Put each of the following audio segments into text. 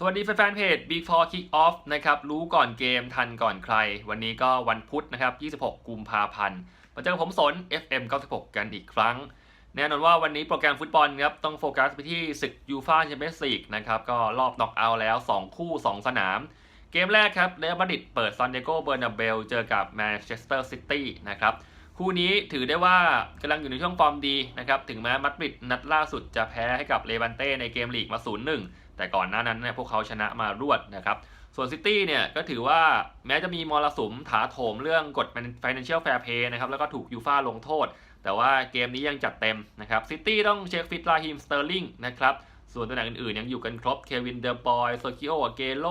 สวัสดีแฟนๆเพจ Big Four Kick Off นะครับรู้ก่อนเกมทันก่อนใคร วันนี้ก็วันพุธนะครับ 26 กุมภาพันธ์มาเจอกับผมสน FM 96 กันอีกครั้ง แน่นอนว่าวันนี้โปรแกรมฟุตบอลครับต้องโฟกัสไปที่ศึกยูฟาแชมเปี้ยนส์ลีกนะครับก็รอบน็อกเอาท์แล้ว 2 คู่ 2 สนาม เกมแรกครับเรอัลมาดริดเปิดซานเดโกเบอร์นาเบลเจอกับแมนเชสเตอร์ซิตี้นะครับ คู่นี้ถือได้ว่ากำลังอยู่ในช่วงฟอร์มดีนะครับถึงแม้มาดริดนัดล่าสุดจะแพ้ให้กับเลวันเต้ในเกมลีกมา 0-1 แต่ก่อนหน้านั้นเนี่ยพวกเขาชนะมารวดนะครับส่วนซิตี้เนี่ยก็ถือว่าแม้จะมีมรสุมถาโถมเรื่องกฎ Financial Fair Play นะครับแล้วก็ถูกยูฟาลงโทษ แต่ว่าเกมนี้ยังจัดเต็มนะครับซิตี้ต้องเช็คฟิตลาฮิมสเตอร์ลิงนะครับส่วนตัวหนักอื่นๆ ยังอยู่กันครบเควินเดอร์บอยโซคิโอเกโล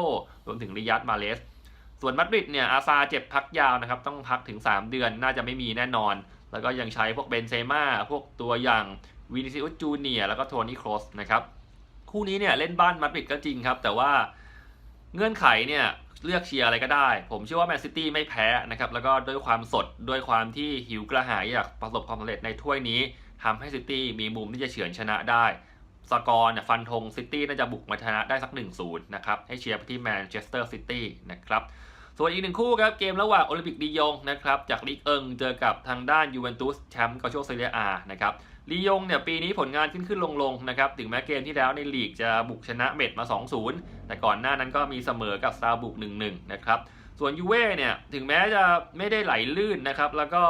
รวมถึงริยัตมาเลส ส่วนมาดริดเนี่ยอาซาเจ็บพักยาวนะครับ ต้องพักถึง 3 เดือนน่าจะไม่มีแน่นอน แล้วก็ยังใช้พวกเบนเซม่าพวกตัวอย่างวินิซิอุสจูเนียแล้วก็โทนี่โครสนะครับ คู่นี้เนี่ยเล่นบ้านมาดริดก็จริงครับ แต่ว่าเงื่อนไขเนี่ยเลือกเชียร์อะไรก็ได้ ผมเชื่อว่าแมนซิตี้ไม่แพ้นะครับ แล้วก็ด้วยความสดด้วยความที่หิวกระหายอยากประสบความสำเร็จในถ้วยนี้ทำให้ซิตี้มีมุมที่จะเฉือนชนะได้ สกอร์เนี่ยฟันธงซิตี้น่าจะบุกมาชนะได้สัก 1-0 นะครับ ให้เชียร์ไปที่แมนเชสเตอร์ซิตี้นะครับ ส่วนอีกหนึ่งคู่ครับ เกมระหว่างโอลิมปิกดียงนะครับ จากลีกเอิงเจอกับทางด้านยูเวนตุสแชมป์กาโชเซเรียอานะครับลียงเนี่ยปีนี้ผลงานขึ้นขึ้นลงลงนะครับถึงแม้เกมที่แล้วในลีกจะบุกชนะเม็ดมา 2-0 แต่ก่อนหน้านั้นก็มีเสมอกับซาบุก 1-1 นะครับส่วนยูเว่เนี่ยถึงแม้จะไม่ได้ไหลลื่นนะครับแล้วก็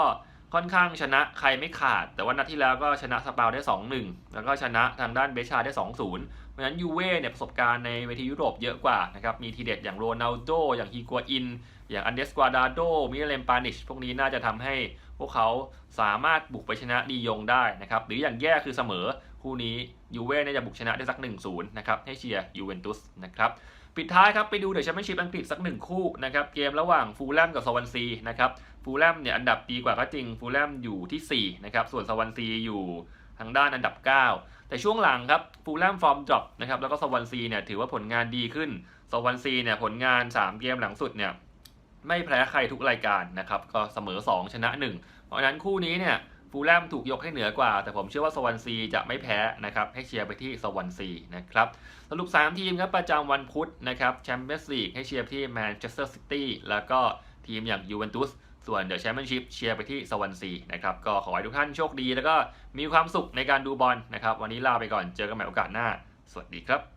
ค่อนข้างชนะใครไม่ขาด แต่ว่านัดที่แล้วก็ชนะสปาได้ 2-1 แล้วก็ชนะทางด้านเบชาได้ 2-0 เพราะฉะนั้นยูเว่เนี่ยประสบการณ์ในเวทียุโรปเยอะกว่านะครับ มีทีเด็ดอย่างโรนัลโด อย่างฮีกัวอิน อย่างอันเดสกวาดาโด มิเลมปานิช พวกนี้น่าจะทำให้พวกเขาสามารถบุกไปชนะดียงได้นะครับ หรืออย่างแย่คือเสมอ คู่นี้ยูเว่น่าจะบุกชนะได้สัก 1-0 นะครับ ให้เชียร์ยูเวนตุสนะครับ ปิดท้ายครับ ไปดูเดอะแชมเปี้ยนชิพอังกฤษสักหนึ่งคู่นะครับ เกมระหว่างฟูลแลมกับสว a นซีนะครับ ฟูลแลมเนี่ยอันดับดีกว่าก็จริง ฟูลแลมอยู่ที่ 4 นะครับ ส่วนสว a นซีอยู่ทางด้านอันดับ 9 แต่ช่วงหลังครับฟูลแลมฟอร์มดรอปนะครับ แล้วก็สว a นซีเนี่ยถือว่าผลงานดีขึ้น สว a นซีเนี่ยผลงาน 3 เกมหลังสุดเนี่ยไม่แพ้ใครทุกรายการนะครับ ก็เสมอ 2 ชนะ 1 เพราะฉะนั้นคู่นี้เนี่ย ฟูลแลมถูกยกให้เหนือกว่า แต่ผมเชื่อว่าสว a นซีจะไม่แพ้นะครับให้เชียร์ไปที่สว a นซีนะครับสรุป 3 ทีมครับประจำวันพุธนะครับแชมเปี้ยนส์ลีกให้เชียร์ที่แมนเชสเตอร์ซิตี้แล้วก็ทีมอย่างยูเวนตุสส่วนเดอะแชมเปี้ยนชิพเชียร์ไปที่สว a นซีนะครับก็ขอให้ทุกท่านโชคดี แล้วก็มีความสุขในการดูบอลนะครับวันนี้ลาไปก่อนเจอกันใหม่โอกาสหน้า สวัสดีครับ